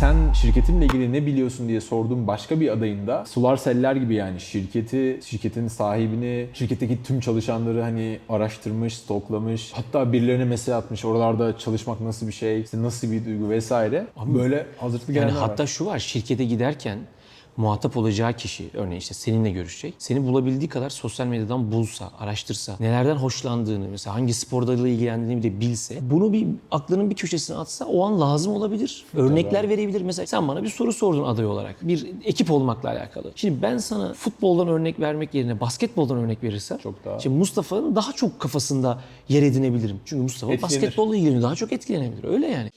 Sen şirketinle ilgili ne biliyorsun diye sorduğum başka bir adayında sular seller gibi yani şirketi, şirketin sahibini, şirketteki tüm çalışanları hani araştırmış, stoklamış. Hatta birilerine mesaj atmış. Oralarda çalışmak nasıl bir şey, işte nasıl bir duygu vesaire. Böyle hazırlıklı Yani gelenler hatta var. şu var şirkete giderken muhatap olacağı kişi örneğin işte seninle görüşecek. Seni bulabildiği kadar sosyal medyadan bulsa, araştırsa, nelerden hoşlandığını, mesela hangi spor dalıyla ilgilendiğini bile bilse, bunu bir aklının bir köşesine atsa o an lazım olabilir. Örnekler verebilir. Mesela sen bana bir soru sordun aday olarak. Bir ekip olmakla alakalı. Şimdi ben sana futboldan örnek vermek yerine basketboldan örnek verirsem, Çok daha- şimdi Mustafa'nın daha çok kafasında yer edinebilirim. Çünkü Mustafa Etkilenir. basketbolla ilgileniyor. Daha çok etkilenebilir. Öyle yani.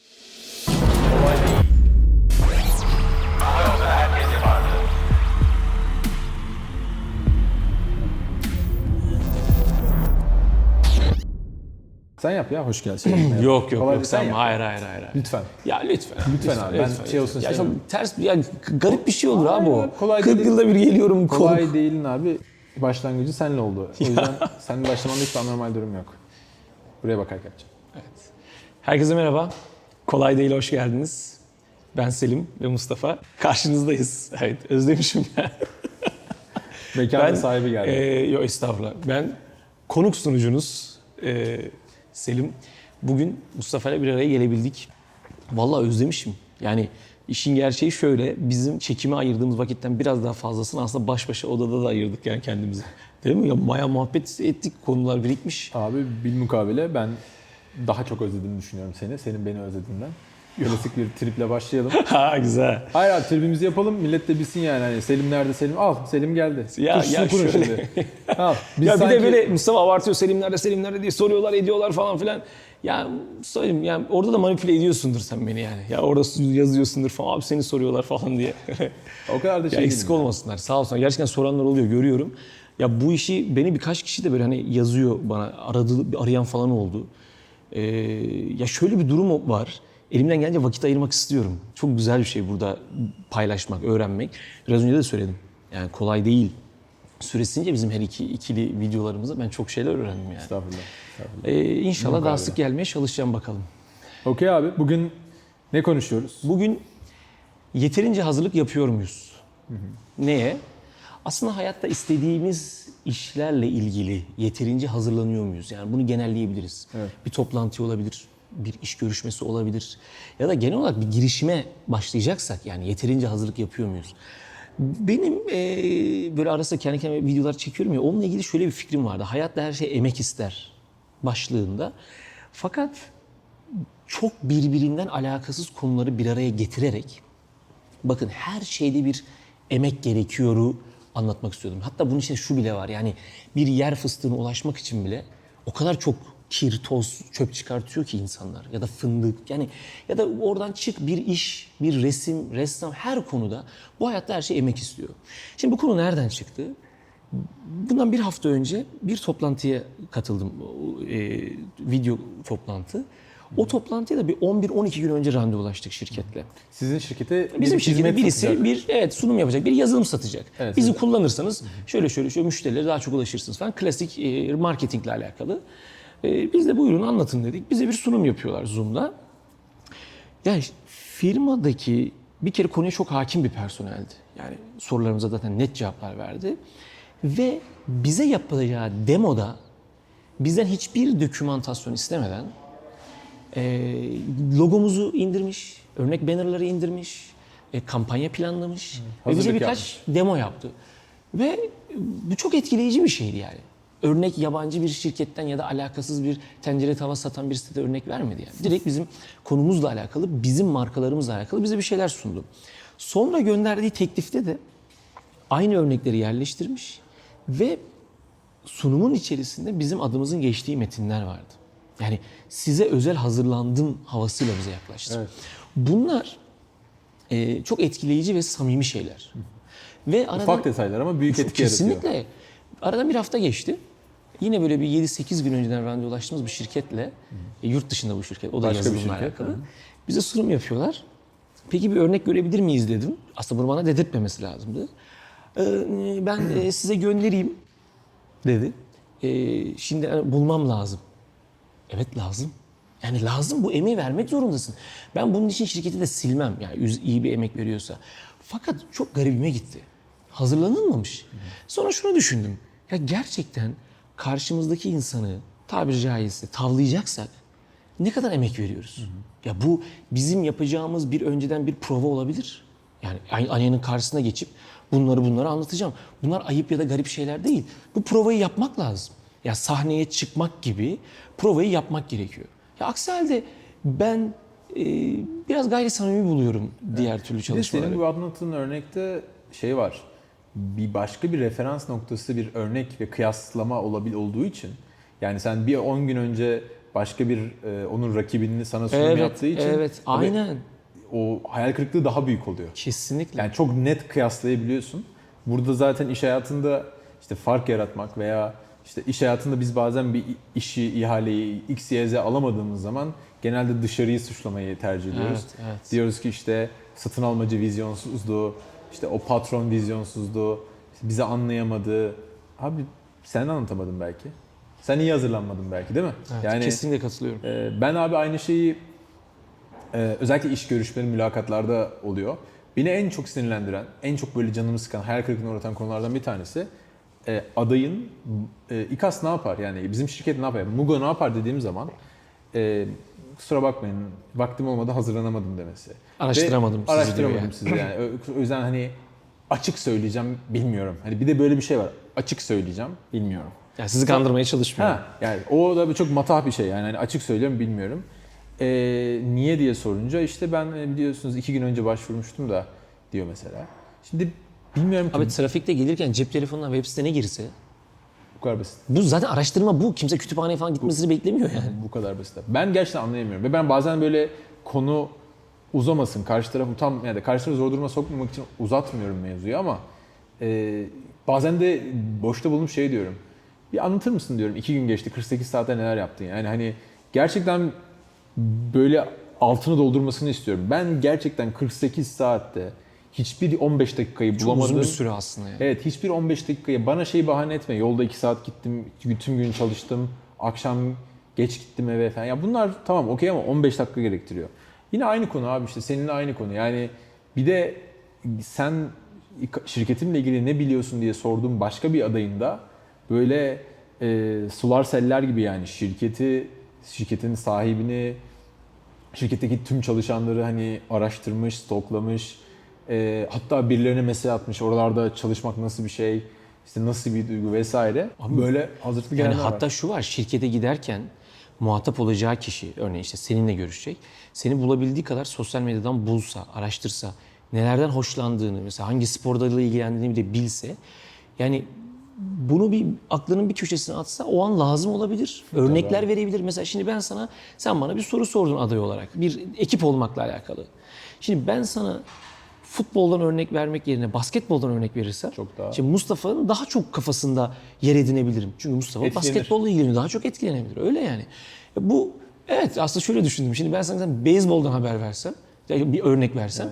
Sen yap ya hoş geldin. Yok yok Kolay yok sen sen hayır hayır hayır. hayır. Lütfen. Ya lütfen. Lütfen abi, ben şey olsun Ya çok ters ya garip bir şey olur abi o. kolay 40 değil. yılda bir geliyorum konuk. Kolay değilin abi. Başlangıcı seninle oldu. O yüzden senin başlamanda hiç anormal durum yok. Buraya bakarak yapacağım. Herkese merhaba. Kolay değil hoş geldiniz. Ben Selim ve Mustafa. Karşınızdayız. Evet özlemişim ya. Mekanın sahibi geldi. E, yok estağfurullah. Ben konuk sunucunuz e, Selim. Bugün Mustafa ile bir araya gelebildik. Vallahi özlemişim. Yani işin gerçeği şöyle. Bizim çekime ayırdığımız vakitten biraz daha fazlasını aslında baş başa odada da ayırdık yani kendimize. Değil mi? Ya maya muhabbet ettik. Konular birikmiş. Abi bilmukabele ben daha çok özlediğimi düşünüyorum seni. Senin beni özlediğinden. Klasik bir triple başlayalım. ha güzel. Hayır abi tribimizi yapalım. Millet de bilsin yani. Hani Selim nerede Selim? Al Selim geldi. Ya- Tuşunu ya kurun şöyle- şimdi. Al. Biz ya bir sanki- de böyle Mustafa abartıyor Selim nerede Selim nerede diye soruyorlar ediyorlar falan filan. Ya söyleyeyim yani orada da manipüle ediyorsundur sen beni yani. Ya orada yazıyorsundur falan abi seni soruyorlar falan diye. o kadar da ya şey eksik değilim. olmasınlar sağ olsunlar. Gerçekten soranlar oluyor görüyorum. Ya bu işi beni birkaç kişi de böyle hani yazıyor bana aradı arayan falan oldu. Ee, ya şöyle bir durum var. Elimden gelince vakit ayırmak istiyorum. Çok güzel bir şey burada paylaşmak, öğrenmek. Biraz önce de söyledim. Yani kolay değil. Süresince bizim her iki ikili videolarımızda ben çok şeyler öğrendim yani. Estağfurullah. estağfurullah. Ee, inşallah daha sık gelmeye çalışacağım bakalım. Okey abi bugün ne konuşuyoruz? Bugün yeterince hazırlık yapıyor muyuz? Neye? Aslında hayatta istediğimiz işlerle ilgili yeterince hazırlanıyor muyuz? Yani bunu genelleyebiliriz. Evet. Bir toplantı olabilir, bir iş görüşmesi olabilir. Ya da genel olarak bir girişime başlayacaksak yani yeterince hazırlık yapıyor muyuz? Benim eee, böyle arasında kendi kendime videolar çekiyorum ya onunla ilgili şöyle bir fikrim vardı. Hayatta her şey emek ister başlığında. Fakat çok birbirinden alakasız konuları bir araya getirerek bakın her şeyde bir emek gerekiyoru anlatmak istiyordum. Hatta bunun içinde şu bile var yani bir yer fıstığına ulaşmak için bile o kadar çok kir, toz, çöp çıkartıyor ki insanlar ya da fındık yani ya da oradan çık bir iş, bir resim, ressam her konuda bu hayatta her şey emek istiyor. Şimdi bu konu nereden çıktı? Bundan bir hafta önce bir toplantıya katıldım. E, video toplantı. O toplantıya da bir 11-12 gün önce randevulaştık şirketle. Sizin şirkete Bizim bir şirkete birisi satacak. bir evet sunum yapacak, bir yazılım satacak. Evet, Bizi evet. kullanırsanız şöyle şöyle şöyle müşterilere daha çok ulaşırsınız falan. Klasik e, marketingle alakalı. E, biz de buyurun anlatın dedik. Bize bir sunum yapıyorlar Zoom'da. Yani firmadaki bir kere konuya çok hakim bir personeldi. Yani sorularımıza zaten net cevaplar verdi. Ve bize yapılacağı demoda bizden hiçbir dokümantasyon istemeden e, logomuzu indirmiş, örnek bannerları indirmiş, e, kampanya planlamış ve bize birkaç demo yaptı. Ve bu çok etkileyici bir şeydi yani. Örnek yabancı bir şirketten ya da alakasız bir tencere tava satan birisi de örnek vermedi yani. Direkt bizim konumuzla alakalı, bizim markalarımızla alakalı bize bir şeyler sundu. Sonra gönderdiği teklifte de aynı örnekleri yerleştirmiş ve sunumun içerisinde bizim adımızın geçtiği metinler vardı. Yani size özel hazırlandım havasıyla bize yaklaştı. Evet. Bunlar e, çok etkileyici ve samimi şeyler. Ve aradan, Ufak detaylar ama büyük etki yaratıyor. Kesinlikle. Aradan bir hafta geçti. Yine böyle bir 7-8 gün önceden randevulaştığımız bir şirketle, e, yurt dışında bu şirket, o da Başka bir yazılımla şirket, alakalı. hı. Bize sunum yapıyorlar. Peki bir örnek görebilir miyiz dedim. Aslında bunu bana dedirtmemesi lazımdı. Ee, ben e, size göndereyim dedi. Ee, şimdi hani bulmam lazım. Evet lazım. Yani lazım bu emeği vermek zorundasın. Ben bunun için şirketi de silmem. Yani iyi bir emek veriyorsa. Fakat çok garibime gitti. Hazırlanılmamış. Sonra şunu düşündüm. Ya gerçekten karşımızdaki insanı tabiri caizse tavlayacaksak ne kadar emek veriyoruz? Ya bu bizim yapacağımız bir önceden bir prova olabilir. Yani aynanın karşısına geçip bunları bunları anlatacağım. Bunlar ayıp ya da garip şeyler değil. Bu provayı yapmak lazım. Ya sahneye çıkmak gibi provayı yapmak gerekiyor. Ya aksi halde ben e, biraz gayri samimi buluyorum diğer türlü Bir de çalışmaları. senin bu anlattığın örnekte şey var. Bir başka bir referans noktası, bir örnek ve kıyaslama olabil olduğu için yani sen bir 10 gün önce başka bir e, onun rakibini sana sunum Evet, yaptığı için evet, aynen. o hayal kırıklığı daha büyük oluyor. Kesinlikle. Yani çok net kıyaslayabiliyorsun. Burada zaten iş hayatında işte fark yaratmak veya işte iş hayatında biz bazen bir işi, ihaleyi X, Y, Z alamadığımız zaman genelde dışarıyı suçlamayı tercih ediyoruz. Evet, evet. Diyoruz ki işte satın almacı vizyonsuzdu, işte o patron vizyonsuzdu, işte bizi anlayamadı. Abi sen anlatamadın belki. Sen iyi hazırlanmadın belki değil mi? Evet, yani kesinlikle katılıyorum. ee, Ben abi aynı şeyi e, özellikle iş görüşmeleri, mülakatlarda oluyor. Beni en çok sinirlendiren, en çok böyle canımı sıkan, hayal kırıklığına uğratan konulardan bir tanesi e, adayın e, İKAS ne yapar yani bizim şirket ne yapar, Mugo ne yapar dediğim zaman e, kusura bakmayın vaktim olmadı hazırlanamadım demesi. Araştıramadım Ve sizi Araştıramadım sizi yani. O yüzden hani açık söyleyeceğim bilmiyorum. Hani bir de böyle bir şey var. Açık söyleyeceğim bilmiyorum. Yani sizi kandırmaya çalışmıyorum. Ha, yani o da bir çok matah bir şey yani Hani açık söylüyorum bilmiyorum. Ee, niye diye sorunca işte ben e, biliyorsunuz iki gün önce başvurmuştum da diyor mesela. Şimdi bilmiyorum ki Abi trafikte gelirken cep telefonuna web sitene girse bu kadar basit. bu zaten araştırma bu. Kimse kütüphaneye falan gitmesini beklemiyor yani. Bu kadar basit. Ben gerçekten anlayamıyorum ve ben bazen böyle konu uzamasın, karşı tarafı tam yani karşı tarafı zor duruma sokmamak için uzatmıyorum mevzuyu ama e, bazen de boşta bulunup şey diyorum. Bir anlatır mısın diyorum. iki gün geçti 48 saatte neler yaptın yani hani gerçekten böyle altını doldurmasını istiyorum. Ben gerçekten 48 saatte hiçbir 15 dakikayı Çok bulamadım. uzun bir süre aslında yani. Evet hiçbir 15 dakikaya bana şey bahane etme. Yolda 2 saat gittim, tüm gün çalıştım, akşam geç gittim eve falan. Ya bunlar tamam okey ama 15 dakika gerektiriyor. Yine aynı konu abi işte seninle aynı konu. Yani bir de sen şirketimle ilgili ne biliyorsun diye sorduğum başka bir adayında böyle e, sular seller gibi yani şirketi, şirketin sahibini, şirketteki tüm çalışanları hani araştırmış, stoklamış, e, hatta birilerine mesaj atmış. Oralarda çalışmak nasıl bir şey, işte nasıl bir duygu vesaire. Böyle hazırlıklı Yani gelenler hatta var. şu var şirkete giderken muhatap olacağı kişi örneğin işte seninle görüşecek. Seni bulabildiği kadar sosyal medyadan bulsa, araştırsa, nelerden hoşlandığını, mesela hangi spor dalıyla ilgilendiğini bile bilse yani bunu bir aklının bir köşesine atsa o an lazım olabilir. Örnekler verebilir. Mesela şimdi ben sana sen bana bir soru sordun aday olarak. Bir ekip olmakla alakalı. Şimdi ben sana futboldan örnek vermek yerine basketboldan örnek verirsem Çok daha- şimdi Mustafa'nın daha çok kafasında yer edinebilirim. Çünkü Mustafa Etkilenir. basketbolla ilgileniyor. Daha çok etkilenebilir. Öyle yani. Ya Bu evet aslında şöyle düşündüm. Şimdi ben sana beyzboldan haber versem, ya bir örnek versem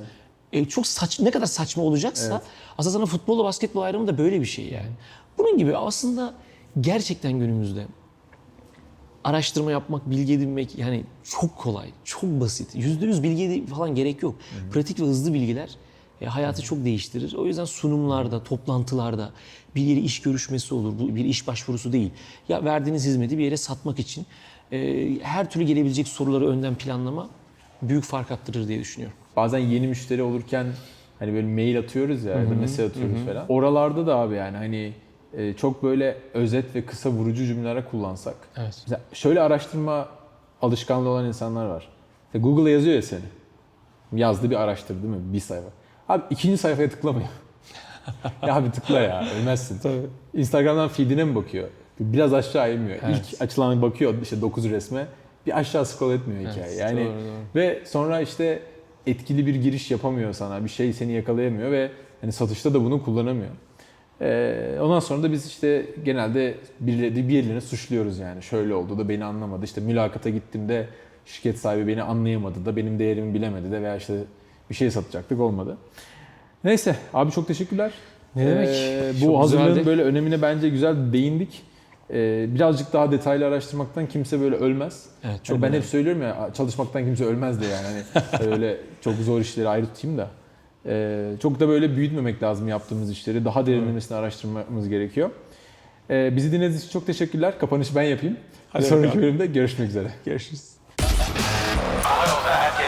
e, çok saç ne kadar saçma olacaksa aslında sana futbolla basketbol ayrımı da böyle bir şey yani. Bunun gibi aslında gerçekten günümüzde araştırma yapmak, bilgi edinmek yani çok kolay, çok basit. Yüzde yüz bilgi falan gerek yok. Pratik ve hızlı bilgiler e, hayatı çok değiştirir. O yüzden sunumlarda, toplantılarda bir yere iş görüşmesi olur. Bu bir iş başvurusu değil. Ya verdiğiniz hizmeti bir yere satmak için e, her türlü gelebilecek soruları önden planlama büyük fark attırır diye düşünüyorum. Bazen yeni müşteri olurken hani böyle mail atıyoruz ya ya da mesaj atıyoruz falan. Oralarda da abi yani hani çok böyle özet ve kısa vurucu cümleler kullansak. Evet. Mesela şöyle araştırma alışkanlığı olan insanlar var. İşte Google'a yazıyor ya seni. Yazdı bir araştır değil mi? Bir sayfa. Abi ikinci sayfaya tıklamıyor. ya abi tıkla ya ölmezsin. Tabii. Instagram'dan feedine mi bakıyor? Biraz aşağı inmiyor. Evet. İlk açılan bakıyor işte 9 resme. Bir aşağı scroll etmiyor hikaye. Evet, yani doğru, doğru. ve sonra işte etkili bir giriş yapamıyor sana. Bir şey seni yakalayamıyor ve hani satışta da bunu kullanamıyor. Ee, ondan sonra da biz işte genelde birileri, bir yerlerini suçluyoruz yani. Şöyle oldu da beni anlamadı. İşte mülakata gittim de şirket sahibi beni anlayamadı da benim değerimi bilemedi de veya işte bir şey satacaktık olmadı. Neyse abi çok teşekkürler. Ne demek? Ee, Çok bu hazırlığın güzeldi. böyle önemine bence güzel değindik. Ee, birazcık daha detaylı araştırmaktan kimse böyle ölmez. Evet, Çok ben hep söylüyorum ya çalışmaktan kimse ölmez de yani. Hani öyle çok zor işleri ayrı tutayım da. Ee, çok da böyle büyütmemek lazım yaptığımız işleri. Daha derinlemesine araştırmamız gerekiyor. Ee, bizi dinlediğiniz için çok teşekkürler. Kapanışı ben yapayım. Hadi Bir sonraki bakalım. bölümde görüşmek üzere. Görüşürüz. Herkese vardı.